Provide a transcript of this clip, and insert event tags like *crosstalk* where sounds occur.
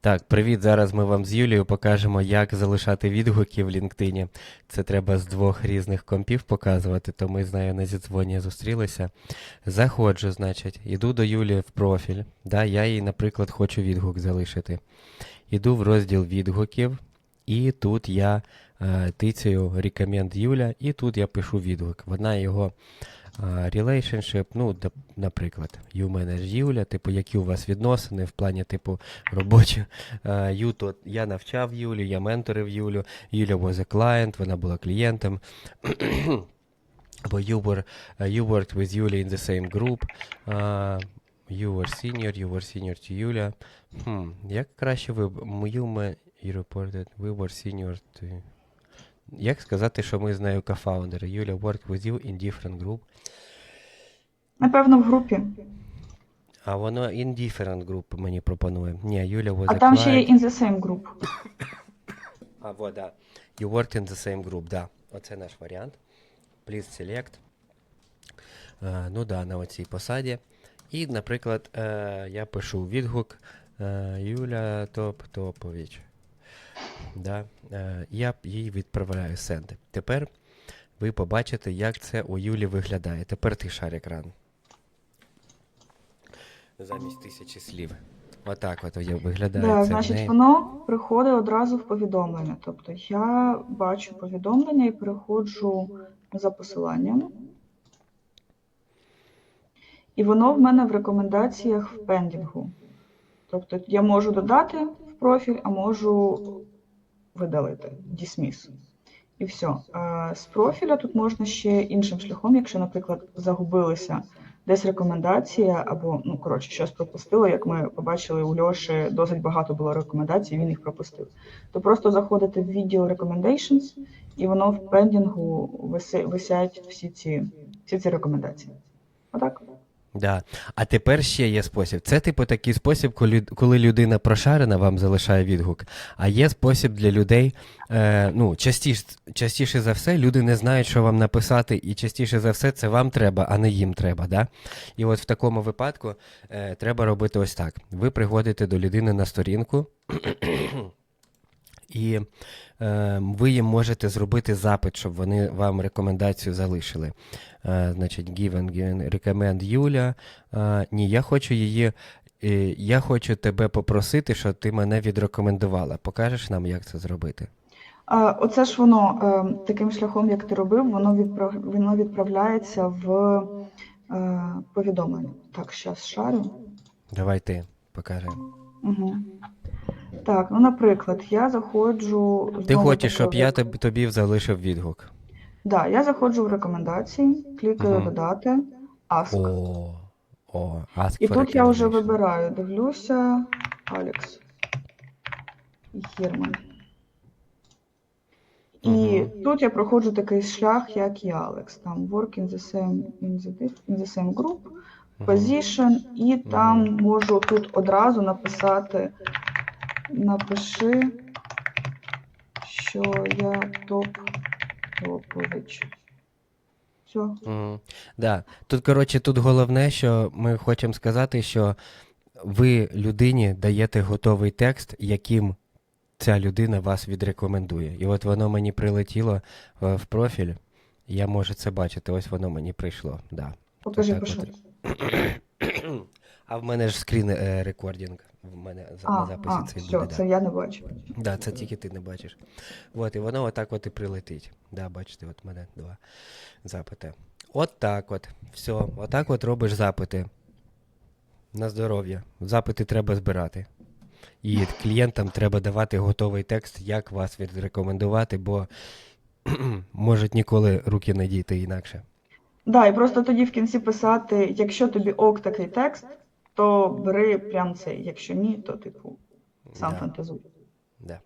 Так, привіт. Зараз ми вам з Юлією покажемо, як залишати відгуки в LinkedIn. Це треба з двох різних компів показувати, то ми з нею на зідзвоні зустрілися. Заходжу, значить, іду до Юлії в профіль. Да, я їй, наприклад, хочу відгук залишити. Іду в розділ відгуків, і тут я е, тицяю Recommend Юля, і тут я пишу відгук. Вона його а, relationship, ну, наприклад, you manage Юля, типу, які у вас відносини в плані, типу, робочі. То я навчав Юлю, я менторив Юлю, Юля was a client, вона була клієнтом. *clears throat* Або you were, you worked with Юлі in the same group. Uh, you were senior, you were senior to Юля. Хм, як краще ви, you reported, we were senior to... Як сказати, що ми з нею кофаундери? Юля worked with you in different group. Напевно, в групі. А воно in different group мені пропонує. Ні, Юля was А там ще є in the same group. *coughs* А, вот, да. You worked in the same group, да. Оце наш варіант. Please select. Е, ну да, на оцій посаді. І, наприклад, е, я пишу відгук е, Юля Топ Топович. Да. Е, я їй відправляю send. Тепер ви побачите, як це у Юлі виглядає. Тепер ти шар екран. Замість тисячі слів. Отак от я- виглядає Да, це значить, неї. воно приходить одразу в повідомлення. Тобто я бачу повідомлення і переходжу за посиланням. І воно в мене в рекомендаціях в пендінгу. Тобто я можу додати в профіль, а можу видалити, dismiss. І все. З профіля тут можна ще іншим шляхом, якщо, наприклад, загубилися десь рекомендація, або, ну, коротше, щось пропустило, як ми побачили, у Льоші досить багато було рекомендацій, він їх пропустив. То просто заходите в відділ Recommendations, і воно в пендінгу висять всі ці, всі ці рекомендації. Отак. Да. А тепер ще є спосіб. Це, типу, такий спосіб, коли, людина прошарена, вам залишає відгук. А є спосіб для людей. Е, ну, частіше, частіше за все, люди не знають, що вам написати, і частіше за все, це вам треба, а не їм треба. Да? І от в такому випадку е, треба робити ось так: ви приходите до людини на сторінку. І е, ви їм можете зробити запит, щоб вони вам рекомендацію залишили. Е, значить, given, given, recommend Юля. Е, ні, я хочу її. е, Я хочу тебе попросити, щоб ти мене відрекомендувала. Покажеш нам, як це зробити? Оце ж воно таким шляхом, як ти робив, воно відправ... воно відправляється в повідомлення. Так, зараз шарю. Давай ти покажи. Угу. Так, ну, наприклад, я заходжу. Ти хочеш, щоб я тобі, тобі залишив відгук. Да, я заходжу в рекомендації, клікаю Мгм. додати, ask. О, о, ask І тут я вже вибираю, дивлюся, Алекс Герман. І Мгм. тут я проходжу такий шлях, як і Алекс. Там work in the same, in the, in the same group, position, і там можу тут одразу написати, напиши, що я топ топович. Все. Мгм. Да. Тут, коротше, тут головне, що ми хочемо сказати, що ви людині даєте готовий текст, яким ця людина вас відрекомендує. І от воно мені прилетіло е, в профіль. Я можу це бачити. Ось воно мені прийшло. Да. Покажи, от. *coughs* А в мене ж скрін е, рекордінг. В мене за- на записі а, це все, буде. це я не бачу. Да. Да, це тільки ти не бачиш. От, і воно отак от і прилетить. Да, бачите, от мене два запити. От так от. Все. Отак от робиш запити. На здоров'я. Запити треба збирати. І клієнтам треба давати готовий текст, як вас відрекомендувати, бо *clears throat* можуть ніколи руки не дійти інакше. Да, і просто тоді в кінці писати, якщо тобі ок такий текст, то бери прям цей. Якщо ні, то типу сам Да. фантазуй. Да.